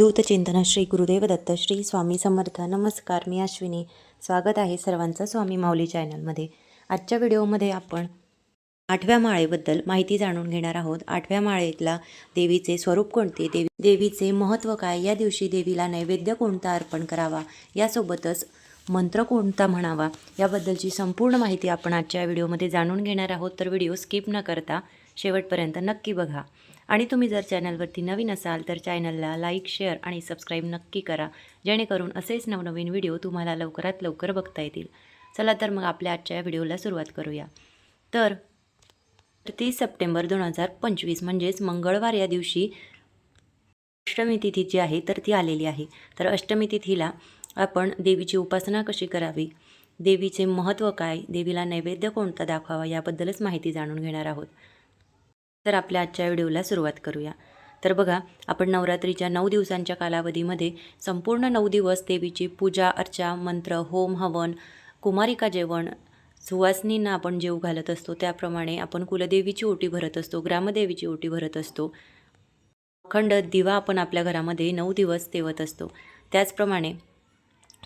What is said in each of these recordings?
अवधूत चिंतन श्री गुरुदेव दत्त श्री स्वामी समर्थ. नमस्कार मी अश्विनी. स्वागत आहे सर्वांचं स्वामी माऊली चॅनलमध्ये. आजच्या व्हिडिओमध्ये आपण आठव्या माळेबद्दल माहिती जाणून घेणार आहोत. आठव्या माळेतला देवीचे स्वरूप कोणते? देवी देवीचे महत्त्व काय? या दिवशी देवीला नैवेद्य कोणता अर्पण करावा? यासोबतच मंत्र कोणता म्हणावा? याबद्दलची संपूर्ण माहिती आपण आजच्या व्हिडिओमध्ये जाणून घेणार आहोत. तर व्हिडिओ स्किप न करता शेवटपर्यंत नक्की बघा. आणि तुम्ही जर चॅनलवरती नवीन असाल तर चॅनलला लाईक शेअर आणि सबस्क्राईब नक्की करा जेणेकरून असेच नवनवीन व्हिडिओ तुम्हाला लवकरात लवकर बघता येतील. चला तर मग आपल्या आजच्या व्हिडिओला सुरुवात करूया. तर तीस सप्टेंबर दोन हजार पंचवीस म्हणजेच मंगळवार या दिवशी अष्टमी तिथी जी आहे तर ती आलेली आहे. तर अष्टमी तिथीला आपण देवीची उपासना कशी करावी? देवीचे महत्त्व काय? देवीला नैवेद्य कोणता दाखवावा याबद्दलच माहिती जाणून घेणार आहोत. तर आपल्या आजच्या व्हिडिओला सुरुवात करूया. तर बघा आपण नवरात्रीच्या नऊ दिवसांच्या कालावधीमध्ये संपूर्ण नऊ दिवस देवीची पूजा अर्चा मंत्र होम हवन कुमारिका जेवण सुवासनींना आपण जेव घालत असतो. त्याप्रमाणे आपण कुलदेवीची ओटी भरत असतो ग्रामदेवीची ओटी भरत असतो. अखंड दिवा आपण आपल्या घरामध्ये नऊ दिवस तेवत असतो. त्याचप्रमाणे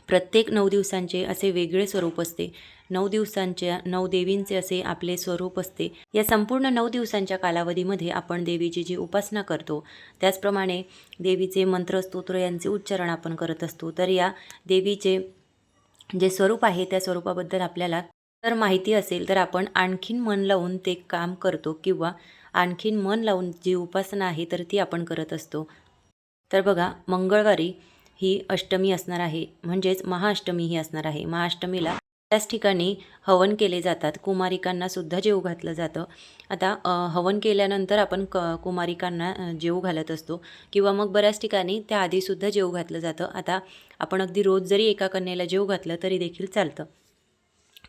प्रत्येक नऊ दिवसांचे असे वेगळे स्वरूप असते. नऊ दिवसांच्या नऊ देवींचे असे आपले स्वरूप असते. या संपूर्ण नऊ दिवसांच्या कालावधीमध्ये आपण देवीची जी उपासना करतो त्याचप्रमाणे देवीचे मंत्र स्तोत्र यांचे उच्चारण आपण करत असतो. तर या देवीचे जे स्वरूप आहे त्या स्वरूपाबद्दल आपल्याला तर माहिती असेल तर आपण आणखीन मन लावून ते काम करतो किंवा आणखीन मन लावून जी उपासना आहे तर ती आपण करत असतो. तर बघा मंगळवारी ही अष्टमी असणार आहे. म्हणजेच महाअष्टमी ही असणार आहे. महाअष्टमीला त्याच ठिकाणी हवन केले जातात. कुमारिकांना सुद्धा जेव घातलं जातं. आता हवन केल्यानंतर आपण क कुमारिकांना जेव घालत असतो किंवा मग बऱ्याच ठिकाणी त्याआधीसुद्धा जेव घातलं जातं. आता आपण अगदी रोज जरी एका कन्येला जेव घातलं तरी देखील चालतं.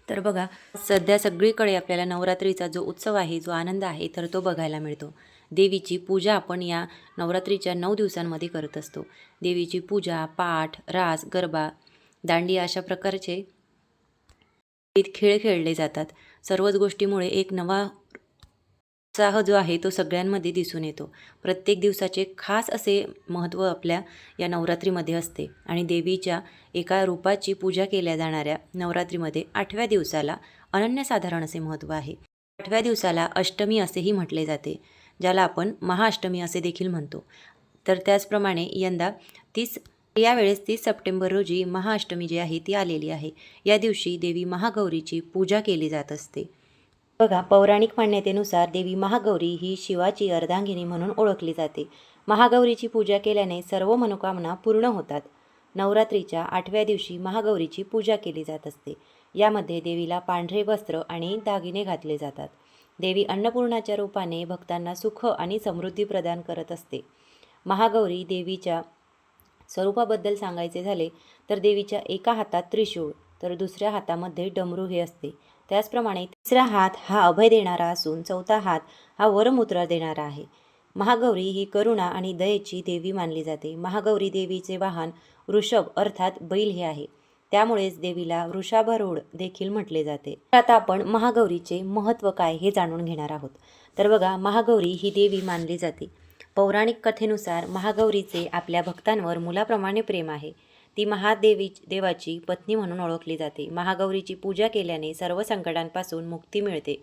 तर बघा सध्या सगळीकडे आपल्याला नवरात्रीचा जो उत्सव आहे जो आनंद आहे तर तो बघायला मिळतो. देवीची पूजा आपण या नवरात्रीच्या नऊ दिवसांमध्ये करत असतो. देवीची पूजा पाठ रास गरबा दांडिया अशा प्रकारचे खेळ खेळले जातात. सर्वच गोष्टीमुळे एक नवा उत्साह जो आहे तो सगळ्यांमध्ये दिसून येतो. प्रत्येक दिवसाचे खास असे महत्त्व आपल्या या नवरात्रीमध्ये असते आणि देवीच्या एका रूपाची पूजा केल्या जाणाऱ्या नवरात्रीमध्ये आठव्या दिवसाला अनन्यसाधारण असे महत्त्व आहे. आठव्या दिवसाला अष्टमी असेही म्हटले जाते ज्याला आपण महाअष्टमी असे देखील म्हणतो. तर त्याचप्रमाणे यंदा तीस यावेळेस तीस सप्टेंबर रोजी महाअष्टमी जी आहे ती आलेली आहे. या दिवशी देवी महागौरीची पूजा केली जात असते. बघा पौराणिक मान्यतेनुसार देवी महागौरी ही शिवाची अर्धांगिनी म्हणून ओळखली जाते. महागौरीची पूजा केल्याने सर्व मनोकामना पूर्ण होतात. नवरात्रीच्या आठव्या दिवशी महागौरीची पूजा केली जात असते. यामध्ये देवीला पांढरे वस्त्र आणि दागिने घातले जातात. देवी अन्नपूर्णाच्या रूपाने भक्तांना सुख आणि समृद्धी प्रदान करत असते. महागौरी देवीच्या स्वरूपाबद्दल सांगायचे झाले तर देवीच्या एका हातात त्रिशूळ तर दुसऱ्या हातामध्ये डमरू हे असते. त्याचप्रमाणे तिसरा हात हा अभय देणारा असून चौथा हात हा वरमुद्रा देणारा आहे. महागौरी ही करुणा आणि दयेची देवी मानली जाते. महागौरी देवीचे वाहन वृषभ अर्थात बैल हे आहे. त्यामुळेच देवीला वृषाभरूढ देखील म्हटले जाते. आता आपण महागौरीचे महत्त्व काय हे जाणून घेणार आहोत. तर बघा महागौरी ही देवी मानली जाते. पौराणिक कथेनुसार महागौरीचे आपल्या भक्तांवर मुलाप्रमाणे प्रेम आहे. ती महादेवी देवाची पत्नी म्हणून ओळखली जाते. महागौरीची पूजा केल्याने सर्व संकटांपासून मुक्ती मिळते.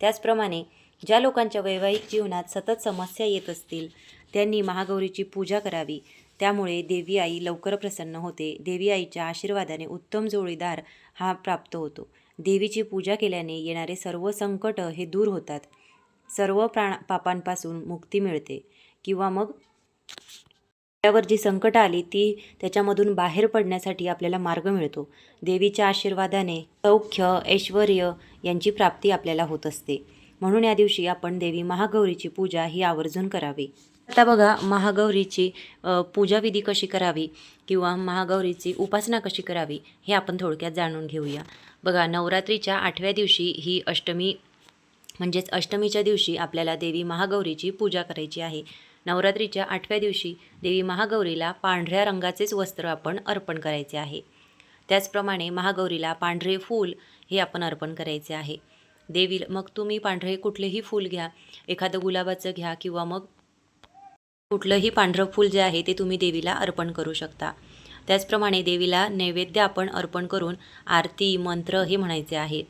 त्याचप्रमाणे ज्या लोकांच्या वैवाहिक जीवनात सतत समस्या येत असतील त्यांनी महागौरीची पूजा करावी. त्यामुळे देवी आई लवकर प्रसन्न होते. देवी आईच्या आशीर्वादाने उत्तम जोडीदार हा प्राप्त होतो. देवीची पूजा केल्याने येणारे सर्व संकट हे दूर होतात. सर्व प्राण पापांपासून मुक्ती मिळते. किंवा मग त्यावर जी संकट आली ती त्याच्यामधून बाहेर पडण्यासाठी आपल्याला मार्ग मिळतो. देवीच्या आशीर्वादाने सौख्य ऐश्वर यांची प्राप्ती आपल्याला होत असते. म्हणून या दिवशी आपण देवी महागौरीची पूजा ही आवर्जून करावी. आता बघा महागौरीची पूजाविधी कशी करावी किंवा महागौरीची उपासना कशी करावी हे आपण थोडक्यात जाणून घेऊया. बघा नवरात्रीच्या आठव्या दिवशी ही अष्टमी म्हणजेच अष्टमीच्या दिवशी आपल्याला देवी महागौरीची पूजा करायची आहे. नवरात्रीच्या आठव्या दिवशी देवी महागौरीला पांढऱ्या रंगाचेच वस्त्र आपण अर्पण करायचे आहे. त्याचप्रमाणे महागौरीला पांढरे फूल हे आपण अर्पण करायचे आहे. देवी मग तुम्ही पांढरे कुठलेही फूल घ्या. एखादं गुलाबाचं घ्या किंवा मग कुठलंही पांढरं फूल जे आहे ते तुम्ही देवीला अर्पण करू शकता. त्याचप्रमाणे देवीला नैवेद्य आपण अर्पण करून आरती मंत्र हे म्हणायचे आहे.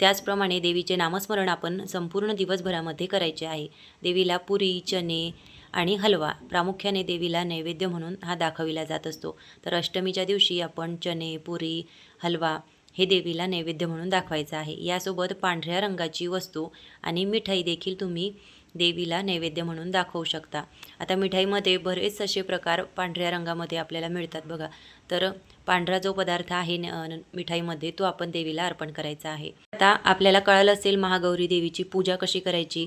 त्याचप्रमाणे देवीचे नामस्मरण आपण संपूर्ण दिवसभरामध्ये करायचे आहे. देवीला पुरी चणे आणि हलवा प्रामुख्याने देवीला नैवेद्य म्हणून हा दाखविला जात असतो. तर अष्टमीच्या दिवशी आपण चणे पुरी हलवा हे देवीला नैवेद्य म्हणून दाखवायचं आहे. यासोबत पांढऱ्या रंगाची वस्तू आणि मिठाई देखील तुम्ही देवीला नैवेद्य म्हणून दाखवू शकता. आता मिठाईमध्ये बरेच असे प्रकार पांढऱ्या रंगामध्ये आपल्याला मिळतात बघा. तर पांढरा जो पदार्थ आहे न- मिठाईमध्ये तो आपण देवीला अर्पण करायचा आहे. आता आपल्याला कळलं असेल महागौरी देवीची पूजा कशी करायची?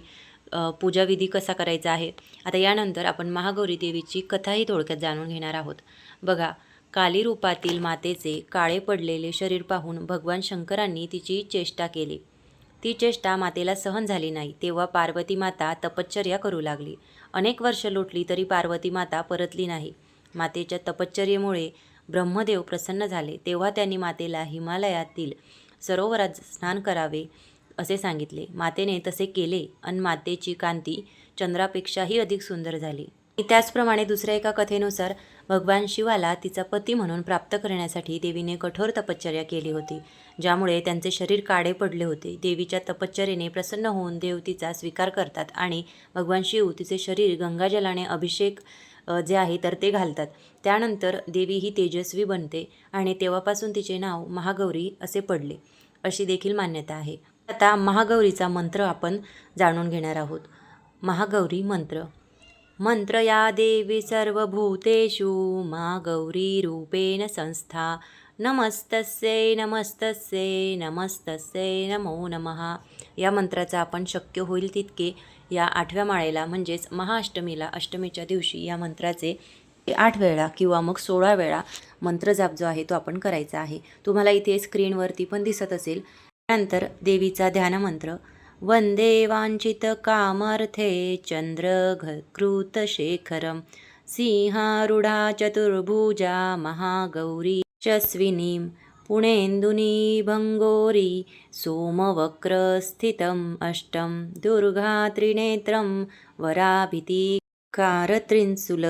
पूजाविधी कसा करायचा आहे? आता यानंतर आपण महागौरी देवीची कथाही थोडक्यात जाणून घेणार आहोत. बघा काली रूपातील मातेचे काळे पडलेले शरीर पाहून भगवान शंकरांनी तिची चेष्टा केली. ती चेष्टा मातेला सहन झाली नाही तेव्हा पार्वती माता तपश्चर्या करू लागली. अनेक वर्ष लोटली तरी पार्वती माता परतली नाही. मातेच्या तपश्चर्येमुळे ब्रह्मदेव प्रसन्न झाले. तेव्हा त्यांनी मातेला हिमालयातील सरोवरात स्नान करावे. असे सांगितले. मातेने तसे केले आणि मातेची कांती चंद्रापेक्षाही अधिक सुंदर झाली. त्याचप्रमाणे दुसऱ्या एका कथेनुसार भगवान शिवाला तिचा पती म्हणून प्राप्त करण्यासाठी देवीने कठोर तपश्चर्या केली होती ज्यामुळे त्यांचे शरीर काळे पडले होते. देवीच्या तपश्चर्येने प्रसन्न होऊन देव तिचा स्वीकार करतात आणि भगवान शिव तिचे शरीर गंगाजलाने अभिषेक जे आहे तर ते घालतात. त्यानंतर देवी ही तेजस्वी बनते आणि तेव्हापासून तिचे नाव महागौरी असे पडले अशी देखील मान्यता आहे. आता महागौरीचा मंत्र आपण जाणून घेणार आहोत. महागौरी मंत्र. मंत्र या देवी सर्वभूतेषु मा गौरी रूपेण संस्था. नमस्तस्यै नमस्तस्यै नमस्तस्यै नमो नमः. या मंत्राचा आपण शक्य होईल तितके या आठव्या माळेला म्हणजेच महाअष्टमीला अष्टमीच्या दिवशी या मंत्राचे आठ वेळा किंवा मग सोळा वेळा मंत्रजाप जो आहे तो आपण करायचा आहे. तुम्हाला इथे स्क्रीनवरती पण दिसत असेल. त्यानंतर देवीचा ध्यानमंत्र वंदे वांछित कामर्थे चंद्रघृतशेखरं सिंहारूढा चतुर्भुजा महागौरी यशस्विनीं पुणेन्दुनी भङ्गोरी सोमवक्रस्थितम् अष्टं दुर्गा त्रिनेत्रं वराभिति परिधान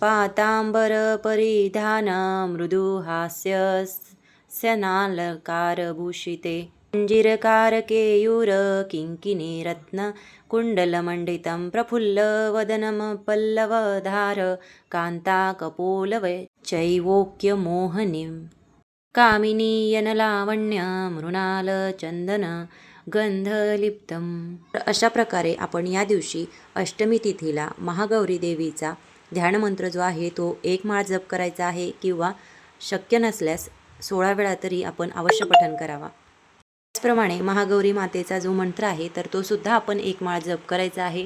पाताम्बरपरिधान मृदुहास्यस्यनालकारभूषिते मञ्जिरकारकेयूर किङ्किनी रत्नकुण्डलमण्डितं प्रफुल्लवदनं पल्लवधार कान्ताकपोलवय चैवोक्यमोहनीं कामिनी यनलावण्य मृणाल चंदन गंधलिप्तम तर अशा प्रकारे आपण या दिवशी अष्टमी तिथीला महागौरी देवीचा ध्यानमंत्र जो आहे तो एक माळ जप करायचा आहे किंवा शक्य नसल्यास सोळा वेळा तरी आपण अवश्य पठण करावा. त्याचप्रमाणे महागौरी मातेचा जो मंत्र आहे तर तो सुद्धा आपण एक माळ जप करायचा आहे.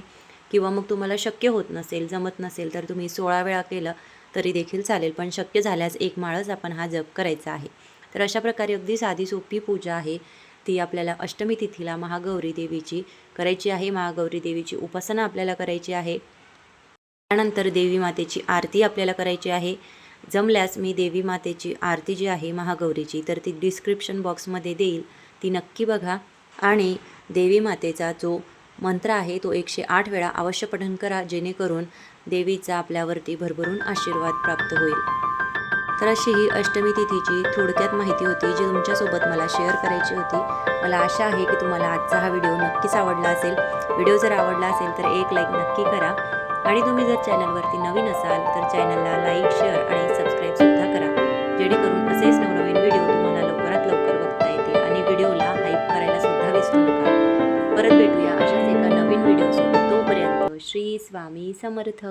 किंवा मग तुम्हाला शक्य होत नसेल जमत नसेल तर तुम्ही सोळा वेळा केलं तरी देखील चालेल पण शक्य झाल्यास एक माळच आपण हा जप करायचा आहे. तर अशा प्रकारे अगदी साधी सोपी पूजा आहे. ती आपल्याला अष्टमी तिथीला महागौरी देवीची करायची आहे. महागौरी देवीची उपासना आपल्याला करायची आहे. त्यानंतर देवी मातेची आरती आपल्याला करायची आहे. जमल्यास मी देवी मातेची आरती जी आहे महागौरीची तर ती डिस्क्रिप्शन बॉक्समध्ये देईल. ती नक्की बघा. आणि देवी मातेचा जो मंत्र आहे तो एकशे आठ वेळा अवश्य पठण करा जेणेकरून देवीचा आपल्यावरती भरभरून आशीर्वाद प्राप्त होईल. तर अशी ही अष्टमी तिथीची थोडक्यात माहिती होती जी तुमच्यासोबत मला शेअर करायची होती. मला आशा आहे की तुम्हाला आजचा हा व्हिडिओ नक्कीच आवडला असेल. व्हिडिओ जर आवडला असेल तर एक लाईक नक्की करा. आणि तुम्ही जर चॅनलवरती नवीन असाल तर चॅनलला लाईक शेअर आणि श्री स्वामी समर्थ.